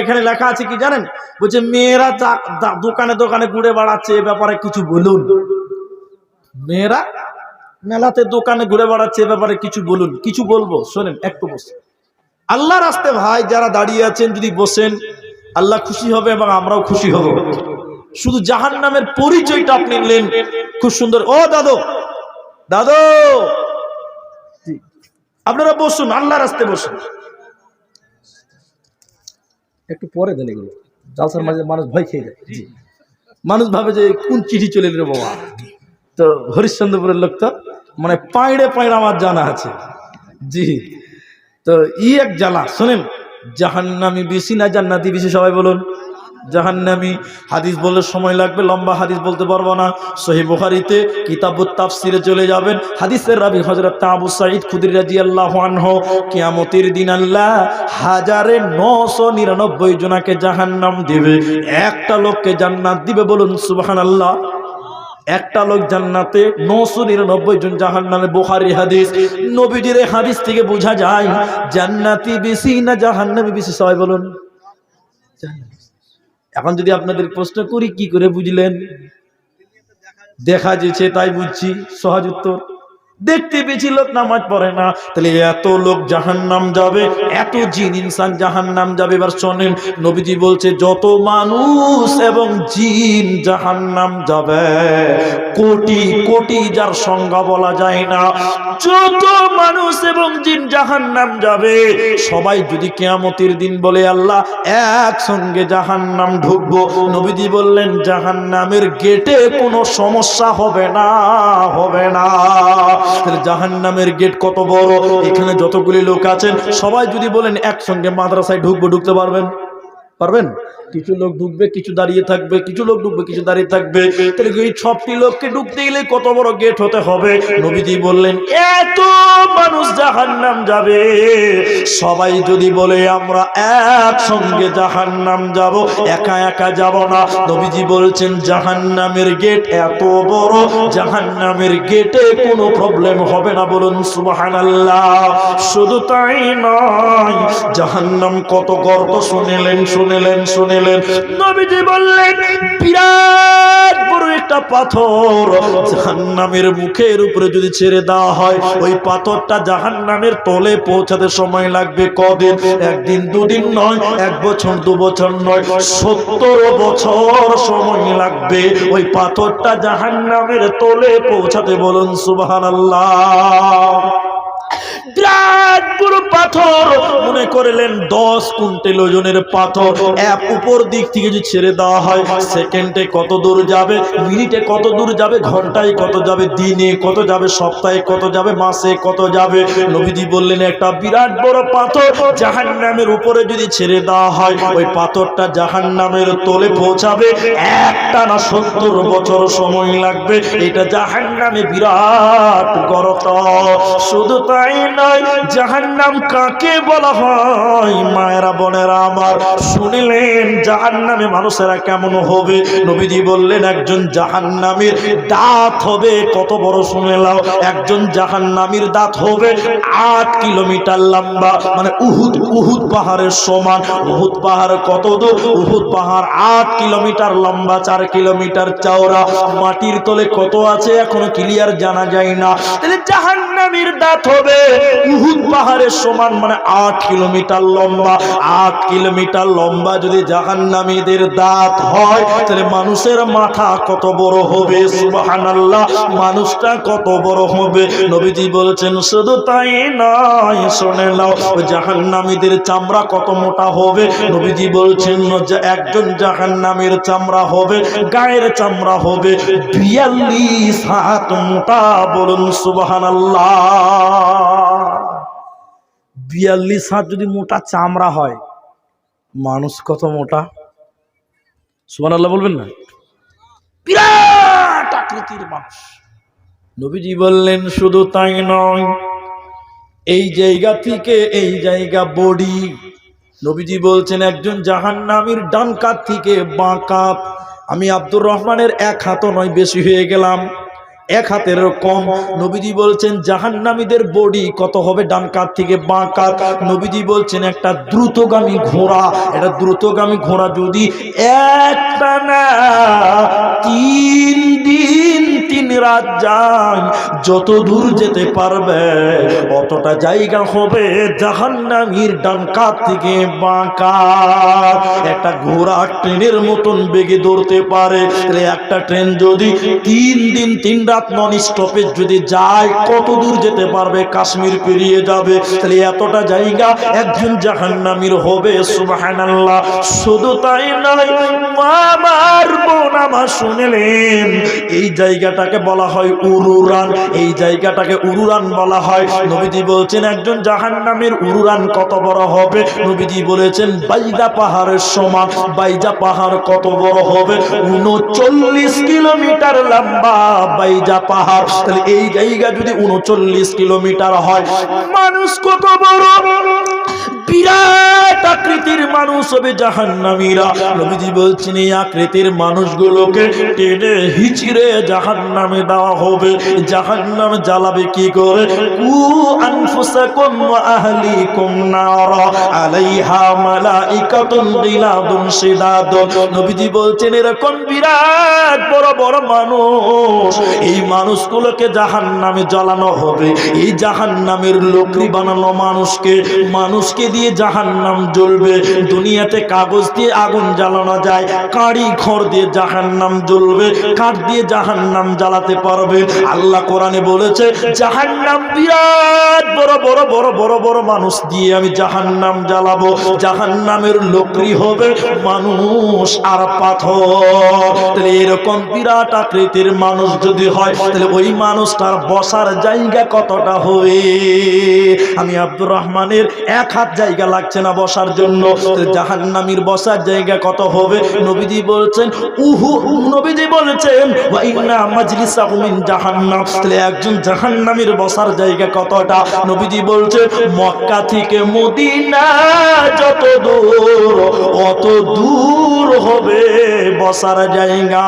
এখানে লেখা আছে কি জানেন? বলছে, মেয়েরা দোকানে দোকানে ঘুরে বেড়াচ্ছে, এ ব্যাপারে কিছু বলুন। মেয়েরা মেলাতে দোকানে ঘুরে বেড়াচ্ছে, এ ব্যাপারে কিছু বলুন। কিছু বলব, শোনেন, একটু বসে। আল্লাহর রাস্তে ভাই, যারা দাঁড়িয়ে আছেন, যদি বসেন, আল্লাহ খুশি হবে এবং আমরাও খুশি হব। শুধু জাহান নামের পরিচয়টা আপনি নিলেন, খুব সুন্দর। ও দাদু দাদু! আপনারা বসুন, আল্লাহর রাস্তে বসুন। একটু পরে দেন এগুলো। জালসার মাঝে মানুষ ভয় খেয়ে যায়। জি। মানুষ ভাবে যে কোন চিঠি চলে এলো বাবা। তো হরিশ্চন্দ্রপুরের লোক তো মানে পাইড়ে পাইড়ে আমার জানা আছে। জি। তো ই এক জ্বালা। শোনেন জাহান্নামি বেশি না জান্নাতি বেশি সবাই বলুন। জাহান্নামি। হাদিস বললে সময় লাগবে, লম্বা হাদিস বলতে পারব না। সহি বুখারিতে কিতাবুত তাফসিরে চলে যাবেন। হাদিসের রাবি হযরত আবু সাঈদ খুদরি রাদিয়াল্লাহু আনহু, কিয়ামতের দিন আল্লাহ হাজারে 999 জনাকে জাহান্নাম দিবে। একটা লোককে জান্নাত দিবে বলুন সুবাহান আল্লাহ একটা লোক জান্নাতে নশো নিরানব্বই জন জাহান নামে বোখারি হাদিস। নবীজির হাদিস থেকে বোঝা যায়, জান্নাতি বেশি না জাহান নামে বেশি, সবাই বলুন। এখন যদি আপনাদের প্রশ্ন করি কি করে বুঝলেন? দেখা যেছে তাই বুঝছি। সহজ উত্তর। দেখতে পেয়েছি লোক নামাজ পড়ে না। তাহলে এত লোক জাহান নাম যাবে, এত জিন ইনসান জাহান নাম যাবে। এবার শোনেন, নবীজি বলছে, যত মানুষ এবং জিন জাহান নাম যাবে, কোটি কোটি যার সংজ্ঞা বলা যায় না। যত মানুষ এবং জিন জাহান নাম যাবে, সবাই যদি কেয়ামতির দিন বলে, আল্লাহ, একসঙ্গে জাহান নাম ঢুকবো। নবীজি বললেন জাহান নামের গেটে কোনো সমস্যা হবে না হবে না। জাহান নামের গেট কত বড়? এখানে যতগুলি লোক আছেন, সবাই যদি বলেন একসঙ্গে মাদ্রাসায় ঢুকবো, ঢুকতে পারবেন? পারবেন? কিছু লোক ঢুকবে, কিছু দাঁড়িয়ে থাকবে, কিছু লোক ঢুকবে, কিছু দাঁড়িয়ে থাকবে। তাহলে এই সবটি লোককে ঢুকতে গেলে কত বড় গেট হতে হবে? নবীজি বললেন, এত মানুষ জাহান্নাম যাবে। সবাই যদি বলে, আমরা একসঙ্গে জাহান্নাম যাব, একা একা যাব না। নবীজি বলছেন, জাহান্নামের গেট এত বড়, জাহান্নামের গেটে কোনো প্রবলেম হবে না। বলুন, সুবহানাল্লাহ। শুধু তাই নয়, জাহান্নাম কত গর্ত শুনেলেন শুনেলেন শুনেলেন। নবীজি বললেন, বিরাট পাথর জাহান্নামের মুখের উপরে যদি ছেড়ে দেওয়া হয়, ওই পাথরটা জাহান্নামের তলে পৌঁছাতে সময় লাগবে কদিন? একদিন, দুদিন নয়, এক বছর, দু বছর নয়, সত্তর বছর সময় লাগবে ওই পাথরটা জাহান্নামের তলে পৌঁছাতে বলুন সুবহানাল্লাহ। বিরাট বড় পাথর। মনে করলেন দশ কুইন্টাল ওজনের পাথর। এক উপর দিক থেকে যদি ছেড়ে দেওয়া হয়, সেকেন্ডে কত দূর যাবে, মিনিটে কত দূর যাবে, ঘন্টায় কত যাবে, দিনে কত যাবে, সপ্তাহে কত যাবে, মাসে কত যাবে? নবীজি বললেন, একটা বিরাট বড় পাথর জাহান নামের উপরে যদি ছেড়ে দেওয়া হয়, ওই পাথরটা জাহান নামের তোলে পৌঁছাবে। একটা না সত্তর বছর সময় লাগবে। এটা জাহান নামে বিরাট গরত। শুধু তাই নয় জাহান্নাম কাকে বলা হয়? মায়েরা, বোনেরা আমার, শুনিলেন জাহান্নামে মানুষেরা কেমন হবে? নবীজি বললেন, একজন জাহান্নামের দাঁত হবে, কত বড় একজন দাঁত হবে আট কিলোমিটার লম্বা মানে উহুদ উহুদ পাহাড়ের সমান। উহুদ পাহাড় কত দূর? উহুদ পাহাড় আট কিলোমিটার লম্বা, চার কিলোমিটার চওড়া। মাটির তলে কত আছে? এখনও ক্লিয়ার জানা যায় না। তাহলে জাহান্নামীর দাঁত হবে। উহুদ পাহাড়ের সমান মানে আট কিলোমিটার লম্বা। আট কিলোমিটার লম্বা যদি জাহান্নামীদের দাঁত হয়, তাহলে মানুষের মাথা কত বড় হবে? সুবহানাল্লাহ, মানুষটা কত বড় হবে? নবীজি বলছেন, শুধু তাই নয়, শোনে নাও জাহান্নামীদের চামড়া কত মোটা হবে? নবীজি বলছেন, যে একজন জাহান্নামীর চামড়া হবে, গায়ের চামড়া হবে। বিয়াল্লিশ হাত মোটা, বলুন সুবহানাল্লাহ। বিয়াল্লিশ হাত যদি মোটা চামড়া হয়, মানুষ কত মোটা? সুবান আল্লাহ বলবেন না? বিরাট আকৃতির মানুষ। নবীজি বললেন, শুধু তাই নয়, এই জায়গা থেকে এই জায়গা বডি। নবীজি বলছেন, একজন জাহান্নামীর ডান কাত থেকে বাঁ কাত। আমি আব্দুর রহমানের এক হাতও নয়, বেশি হয়ে গেলাম। এক হাতের কম। নবীজি বলছেন, জাহান্নামীদের বডি কত হবে ডান কাত থেকে বাঁ কাত? নবীজি বলছেন, একটা দ্রুতগামী ঘোড়া। এটা দ্রুতগামী ঘোড়া যদি একটা না, তিন দিন তিন রাত যায় যত দূর যেতে পারবে, অতটা জায়গা হবে জাহান্নামীর ডান কাত থেকে বাঁকা। একটা ঘোড়া ট্রেনের মতন বেগে দৌড়তে পারে একটা ট্রেন যদি তিন দিন, তিন রাত নন স্টপেজ যদি যায়, কত দূর যেতে পারবে, কাশ্মীর পেরিয়ে যাবে। তাহলে এতটা জায়গা একজন জাহান্নামীর হবে, সুবহানাল্লাহ। শুধু তাই নয় আমার বোন আমার শুনলেন, এই জায়গাটাকে বলা হয় উরুরান। এই জায়গাটাকে উরুরান বলা হয়। নবীজি বলছেন, একজন জাহান্নামের উরুরান কত বড় হবে? নবীজি বলেছেন বাইজা পাহাড়ের সমান। বাইজা পাহাড় কত বড় হবে? উনচল্লিশ কিলোমিটার লম্বা বাইজা পাহাড়। তাহলে এই জায়গা যদি উনচল্লিশ কিলোমিটার হয়, মানুষ কত বড়? বিরাট আকৃতির মানুষ হবে জাহান্নামীরা। নবীজি বলছেন, এই আকৃতির মানুষগুলোকে টেনে হিচড়ে জাহান্নামে দেওয়া হবে। জাহান্নাম জ্বালাবে কি করে? কু আনফুসাকুম ওয়া আহলিকুম নারা। আলাইহা মালাইকাতুন গিলাদুন শিদাদুন নবীজি বলছেন, এরকম বিরাট বড় বড় মানুষ, এই মানুষগুলোকে জাহান্নামে জ্বালানো হবে। এই জাহান্নামের লোকরি বানানো মানুষকে মানুষকে দিয়ে জাহান্নাম জ্বলবে। দুনিয়াতে কাগজ দিয়ে আগুন জ্বালানো যায়, কাড়ি খড় দিয়ে জাহান্নাম জ্বলবে, কাঠ দিয়ে জাহান্নাম জ্বালাতে পারবে। আল্লাহ কোরআনে বলেছে, জাহান্নাম বিরাট বড় বড় বড় বড় বড় মানুষ দিয়ে আমি জাহান্নাম জ্বালাবো। জাহান্নামের লোকরি হবে মানুষ আর পাথর। তাহলে এরকম বিরাট আকৃতির মানুষ যদি হয়, তাহলে ওই মানুষটার বসার জায়গা কতটা হবে? আমি আব্দুর রহমানের এক হাত জায়গা লাগছে না বসার জন্য। জাহান্নামীর বসার জায়গা কত হবে? নবীজি বলছেন, উহু, নবীজি বলেছেন জাহান্নাম একজন জাহান্নামীর বসার জায়গা কতটা? নবীজি বলছে, মক্কা থেকে মদিনা যত দূর, অত দূর হবে বসার জায়গা।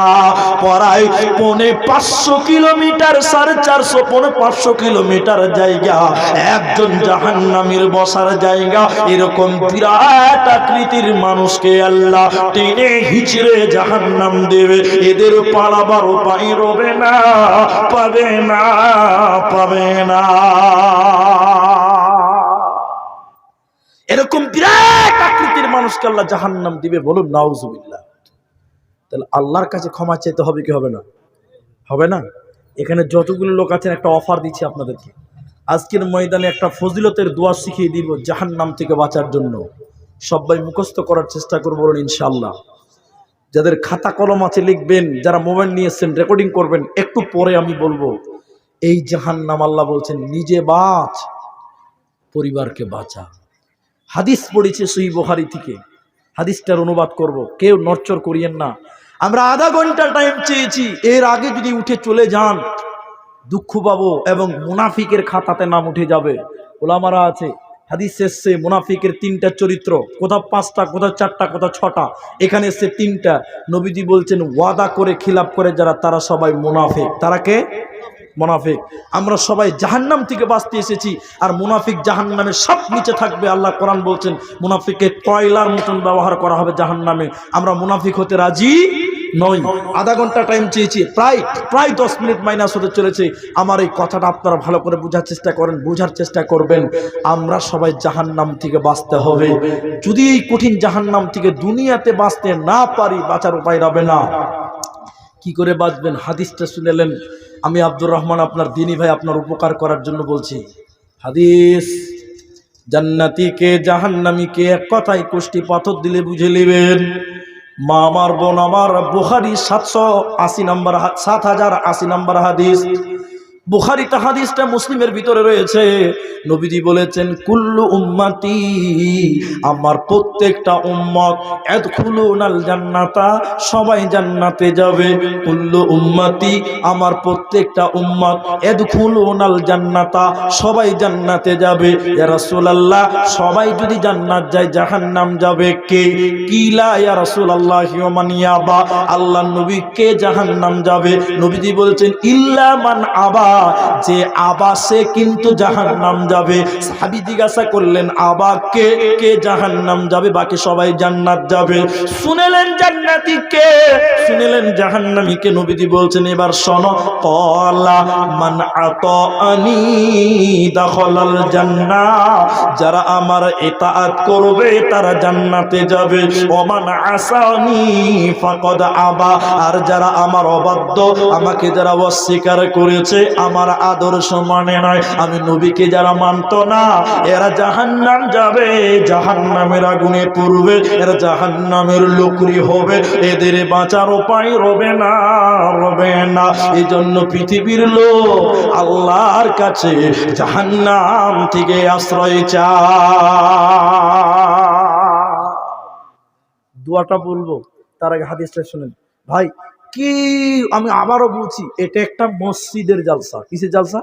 পড়ায় পৌনে পাঁচশো কিলোমিটার, সাড়ে চারশো, পৌনে পাঁচশো কিলোমিটার জায়গা। একজন জাহান্নামীর বসার জায়গা, এরকম বিরাট আকৃতির মানুষকে আল্লাহ টেনে হিচড়ে জাহান্নাম দেবে। এদের পালাবার উপায় রবে না, পাবে না পাবে না। এরকম বিরাট আকৃতির মানুষকে আল্লাহ জাহান্নাম দিবে বলুন, নাউজুবিল্লাহ। তাহলে আল্লাহর কাছে ক্ষমা চাইতে হবে কি হবে না? হবে না? এখানে যতগুলো লোক আছেন, একটা অফার দিচ্ছি আপনাদেরকে। আজকের ময়দানে একটা ফজিলতের দোয়া শিখিয়ে দিব জাহান্নাম থেকে বাঁচার জন্য। সবাই মুখস্থ করার চেষ্টা করব বলুন, ইনশাআল্লাহ। যাদের খাতা কলম আছে লিখবেন, যারা মোবাইল নিয়েছেন রেকর্ডিং করবেন, একটু পরে আমি বলব, এই জাহান্নাম আল্লাহ বলছেন, নিজে বাঁচ, পরিবারকে বাঁচা। হাদিস পড়েছে সহি বহারি থেকে। হাদিসটার অনুবাদ করব। কেউ নরচর করিয়েন না। আমরা আধা ঘণ্টা টাইম চেয়েছি, এর আগে যদি উঠে চলে যান, দুঃখ পাবো এবং মুনাফিকের খাতাতে নাম উঠে যাবে। ওলামারা আছে হাদিস এসছে, মুনাফিকের তিনটা চরিত্র, কোথাও পাঁচটা, কোথাও চারটা, কোথাও ছটা। এখানে এসছে তিনটা। নবীজি বলছেন, ওয়াদা করে খিলাপ করে যারা, তারা সবাই মুনাফিক। তারা কে? মুনাফিক। আমরা সবাই জাহান্নাম থেকে বাঁচতে এসেছি, আর মুনাফিক জাহান্নামে সব নিচে থাকবে, আল্লাহ কোরআন বলছেন মুনাফিককে কয়লার মতন ব্যবহার করা হবে জাহান্নামে। আমরা মুনাফিক হতে রাজি নই আধা ঘণ্টা টাইম চেয়েছি। প্রায় প্রায় দশ মিনিট মাইনাস হতে চলেছে। আমার এই কথাটা আপনারা ভালো করে বোঝার চেষ্টা করেন, বোঝার চেষ্টা করবেন। আমরা সবাই জাহান্নাম থেকে বাঁচতে হবে। যদি এই কঠিন জাহান্নাম থেকে দুনিয়াতে বাঁচতে না পারি, বাঁচার উপায় রবে না। কি করে বাঁচবেন? হাদিসটা শুনেলেন আমি আব্দুর রহমান আপনার দিনী ভাই আপনার উপকার করার জন্য বলছি। হাদিস জান্নাতিকে জাহান্নামীকে এক কথায় কুষ্টি পাথর দিলে বুঝে নেবেন। মা আমার বোন আমার বুহারি সাতশো আশি নম্বর সাত হাজার আশি নম্বর হাদিস। বুখারিতে হাদিসটা মুসলিমের ভিতরে রয়েছে। নবীজি বলেছেন, কুল্লু উম্মাতি, আমার প্রত্যেকটা উম্মত এদখুলুনাল জান্নাতা, সবাই জান্নাতে যাবে। কুল্লু উম্মাতি, আমার প্রত্যেকটা উম্মত এদখুলুনাল জান্নাতা, সবাই জান্নাতে যাবে। ইয়া রাসূলুল্লাহ, সবাই যদি জান্নাত যায়, জাহান্নাম যাবে কে? কিলা, ইয়া রাসূলুল্লাহ ওমান ইয়াবা? আল্লাহ নবী কে জাহান্নাম যাবে? নবীজি বলেছেন, ইল্লা মান আবা। যে আবা সে কিন্তু জাহান্নাম যাবে। সাহাবী জিজ্ঞাসা করলেন, আবা কে? কে জাহান্নাম যাবে? বাকি সবাই জান্নাত যাবে। শুনেলেন জান্নাতি কে? শুনেলেন জাহান্নামী কে? নবীজি বলছেন, এবার শোনো, কলা মান আতাআনি দাখালাল জান্নাহ। যারা আমার ইতাআত করবে, তারা জান্নাতে যাবে। ওমান আসানি ফাকাদ আবা। আর যারা আমার অবাধ্য, আমাকে যারা অস্বীকার করেছে আমার আদর্শ মানে নয়। আমি নবীকে যারা মানত না, এরা জাহান্নাম যাবে। জাহান্নামের আগুনে পড়বে, এরা জাহান্নামের লোকরি হবে। এদের বাঁচার উপায় রবে না রবে না। এই জন্য পৃথিবীর লোক আল্লাহর কাছে জাহান্নাম থেকে আশ্রয় চায়। দোয়াটা বলব, তার আগে হাদিসটা শুনেন। ভাই কি? আমি আবারও বলছি, এটা একটা মসজিদের জালসা। কিসের জালসা?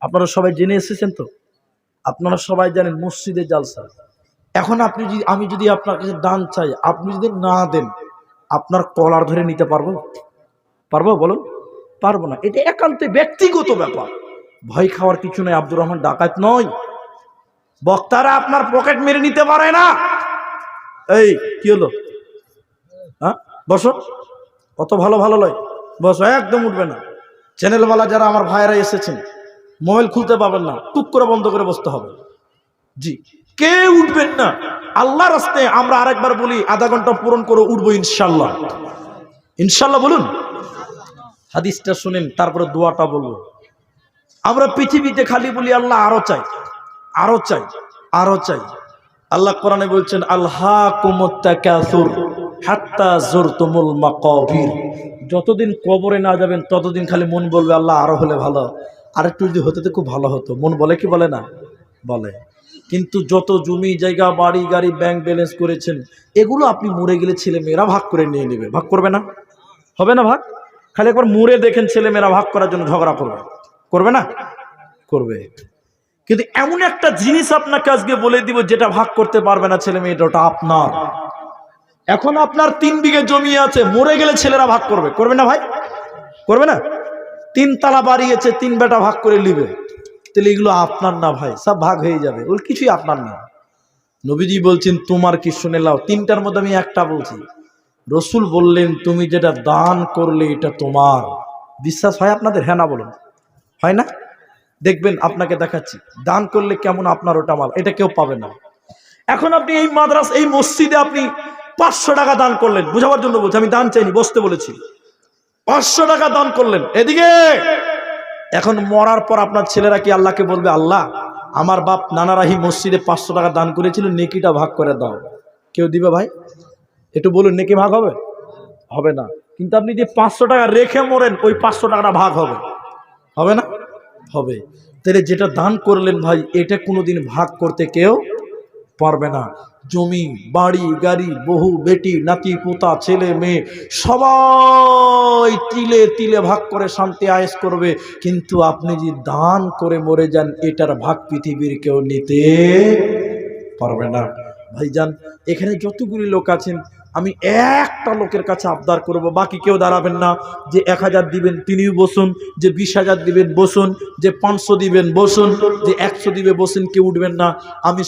আপনারা সবাই জেনে এসেছেন তো? আপনারা সবাই জানেন মসজিদের জালসা। এখন আপনি যদি, আমি যদি আপনার কাছে দান চাই, আপনি যদি না দেন, আপনার কলার ধরে নিতে পারব? পারব বলুন? পারব না। এটা একান্তে ব্যক্তিগত ব্যাপার। ভয় খাওয়ার কিছু নয় আব্দুর রহমান ডাকাত নয়। বক্তারা আপনার পকেট মেরে নিতে পারে না। এই, কি হলো? হ্যাঁ বসো। কত ভালো ভালো লয়। বস, একদম উঠবে না। চ্যানেলওয়ালা যারা আমার ভাইয়েরা এসেছেন, মোবাইল খুলতে পাবেন না, টুক করে বন্ধ করে বসতে হবে। জি কে উঠবেন না। আল্লাহ রাস্তায় আমরা আরেকবার বলি, আধা ঘণ্টা পূরণ করে উঠবো ইনশাল্লাহ ইনশাল্লাহ বলুন। হাদিসটা শুনেন, তারপরে দোয়াটা বলব। আমরা পৃথিবীতে খালি বলি, আল্লাহ আরও চাই আরও চাই আরও চাই। আল্লাহ কোরআনে বলছেন আল্লাহ কুমত্তাকাসুর হাত্তা জুরতুমুল মাকাবির। যতদিন কবরে না যাবেন, ততদিন খালি মন বলবে, আল্লাহ আরও হলে ভালো। আর একটু যদি হতে তো খুব ভালো হতো। মন বলে কি বলে না? বলে। কিন্তু যত জমি, জায়গা, বাড়ি, গাড়ি ব্যাংক ব্যালেন্স করেছেন, এগুলো আপনি মরে গেলে ছেলে মেয়েরা ভাগ করে নিয়ে নেবে। ভাগ করবে না? হবে না ভাগ? খালি একবার মরে দেখেন ছেলে মেয়েরা ভাগ করার জন্য ঝগড়া করবে। করবে না? করবে। কিন্তু এমন একটা জিনিস আপনাকে আজকে বলে দিব, যেটা ভাগ করতে পারবে না ছেলে মেয়েটা ওটা আপনার। এখন আপনার তিন বিঘে জমি আছে, মরে গেলে ছেলেরা ভাগ করবে। করবে না ভাই? করবে না? তিন তালা বাড়িয়েছে তিন বেটা ভাগ করে নিবে। তাহলে এগুলো আপনার না ভাই, সব ভাগ হয়ে যাবে। ওর কিছুই আপনার না। নবীজি বলছেন, তোমার কি শুনে লাও তিনটার মধ্যে আমি একটা বলছি। রসুল বললেন, তুমি যেটা দান করলে এটা তোমার। বিশ্বাস হয় আপনাদের? হ্যাঁ না বলুন। হয় না? দেখবেন, আপনাকে দেখাচ্ছি। দান করলে কেমন আপনার ওটা মাল, এটা কেউ পাবে না। এখন আপনি এই মাদ্রাস, এই মসজিদে আপনি পাঁচশো টাকা দান করলেন। বুঝাবার জন্য বলছি, আমি দান চাইনি, বসতে বলেছি। পাঁচশো টাকা দান করলেন। এদিকে! এখন মরার পর আপনার ছেলেরা কি আল্লাহকে বলবে, আল্লাহ, আমার বাপ নানারাহি মসজিদে পাঁচশো টাকা দান করেছিল, নেকিটা ভাগ করে দাও। কেউ দিবে ভাই? একটু বলুন, নেকি ভাগ হবে? হবে না। কিন্তু আপনি যে পাঁচশো টাকা রেখে মরেন, ওই পাঁচশো টাকাটা ভাগ হবে। হবে না? হবে। তাহলে যেটা দান করলেন ভাই, এটা কোনোদিন ভাগ করতে কেউ পারবে না। জমি, বাড়ি, গাড়ি বহু বেটি, নাতি, পোতা, ছেলে, মেয়ে, সবাই তিলে তিলে ভাগ করে শান্তি আয়েস করবে। কিন্তু আপনি যে দান করে মরে যান, এটার ভাগ পৃথিবীর কেউ নিতে পারবে না। ভাইজান, এখানে যতগুলি লোক আছেন, আমি একটা লোকের কাছে আবদার করব, বাকি কেউ দাঁড়াবেন না। যে এক হাজার দিবেন, তিনিও বসুন। যে বিশ হাজার দিবেন, বসুন। যে পাঁচশো দিবেন, বসুন। যে একশো দিবে, বসুন, কেউ উঠবেন না। আমি